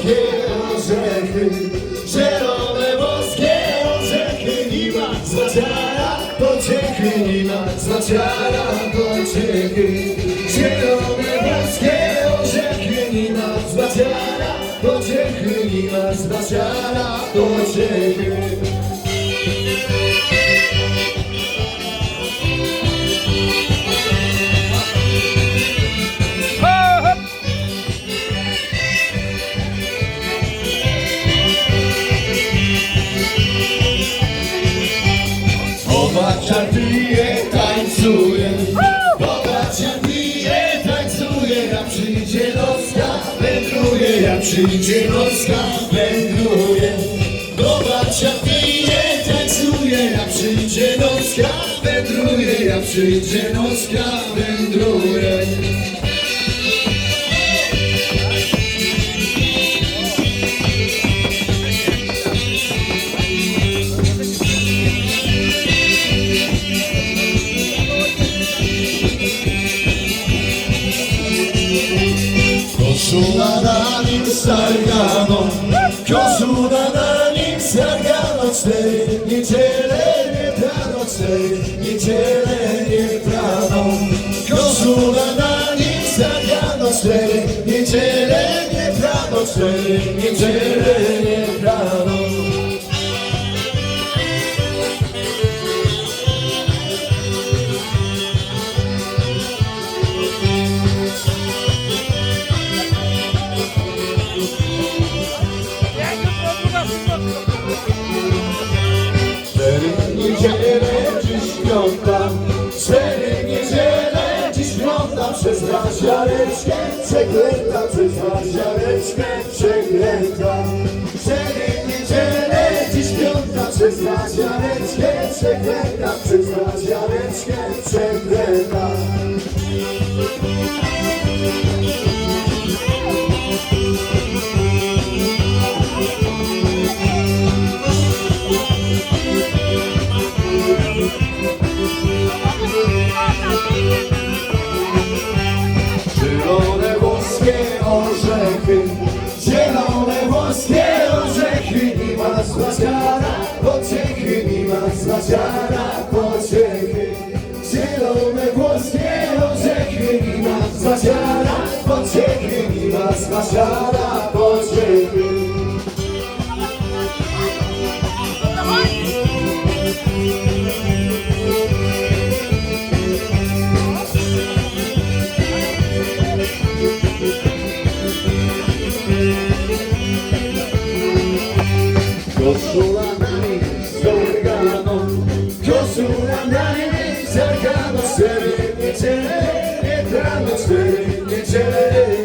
boskie orzechy, zielone boskie orzechy, nie ma znaciara pociechy, nie ma znaciara pociechy. Zielone boskie orzechy, nie ma znaciara pociechy, nie ma znaciara pociechy. Przyjdzie noska, wędruje. Popatrz jak pije, tańcuje Jak przyjdzie noska, wędruje. Jak przyjdzie noska, wędruje. Koszula na nim sargano Koszula na nim sargano Cztery. Niedziele nie prano Cztery. Niedziele nie prano Koszula na nim sargano Cztery. Niedziele nie prano Cztery. Niedziele nie prano niedziele dziś piąta. Cztery niedziele dziś piąta. Przez raziareczkę przeklęta Przez raziareczkę przeklęta Cztery niedziele dziś piąta. Przez raziareczkę przeklęta Przez raziareczkę przeklęta Masła ziara pociechy Zielone włoskie orzechy I masła ziara pociechy I masła ziara pociechy Koszula na nim zargano Cztery niedziele